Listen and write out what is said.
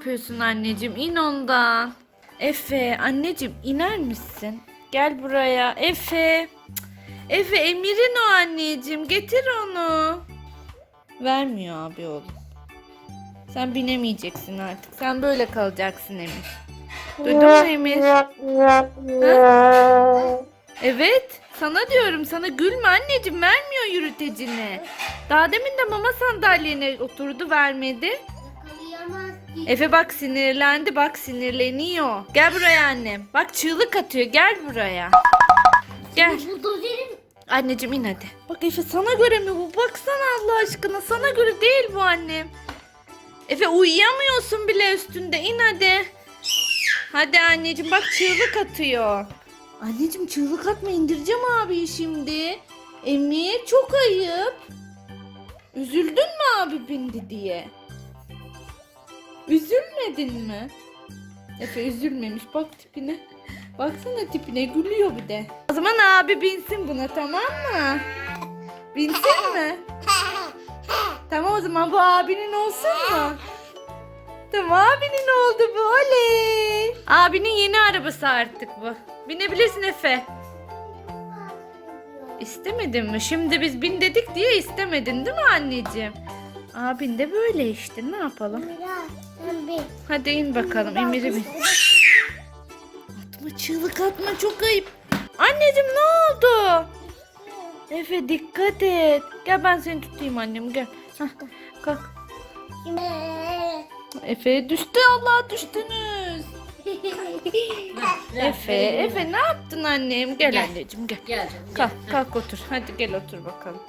yapıyorsun anneciğim? İn ondan. Efe anneciğim iner misin? Gel buraya. Efe. Efe Emir'in o anneciğim. Getir onu. Vermiyor abi oğlum. Sen binemeyeceksin artık. Sen böyle kalacaksın Emir. Duydun mu Emir? Ha? Evet. Sana diyorum sana gülme anneciğim vermiyor yürütecini. Daha demin de mama sandalyene oturdu vermedi. Efe bak sinirlendi bak sinirleniyor. Gel buraya annem. Bak çığlık atıyor gel buraya. Gel. Anneciğim in hadi. Bak Efe sana göre mi bu? Baksana Allah aşkına sana göre değil bu annem. Efe uyuyamıyorsun bile üstünde in hadi. Hadi anneciğim bak çığlık atıyor. Anneciğim çığlık atma indireceğim abi şimdi. Emir çok ayıp. Üzüldün mü abi bindi diye? Üzülmedin mi? Efe üzülmemiş bak tipine. Baksana tipine gülüyor bir de. O zaman abi binsin buna tamam mı? Binsin mi? Tamam o zaman bu abinin olsun mu? Tamam abinin oldu bu oley. Abinin yeni arabası artık bu. Binebilirsin Efe. İstemedin mi? Şimdi biz bin dedik diye istemedin değil mi anneciğim? Abin de böyle işte ne yapalım? Sen bir. Hadi in bakalım Emir'i bin. Atma çığlık atma çok ayıp. Anneciğim ne oldu? Efe dikkat et. Gel ben seni tutayım annem gel. Hah, kalk. Efe düştü Allah düştünüz. Efe, Efe ne yaptın annem? Gel, Gel. anneciğim gel. Gel canım. Kalk, kalk otur. Hadi gel otur bakalım.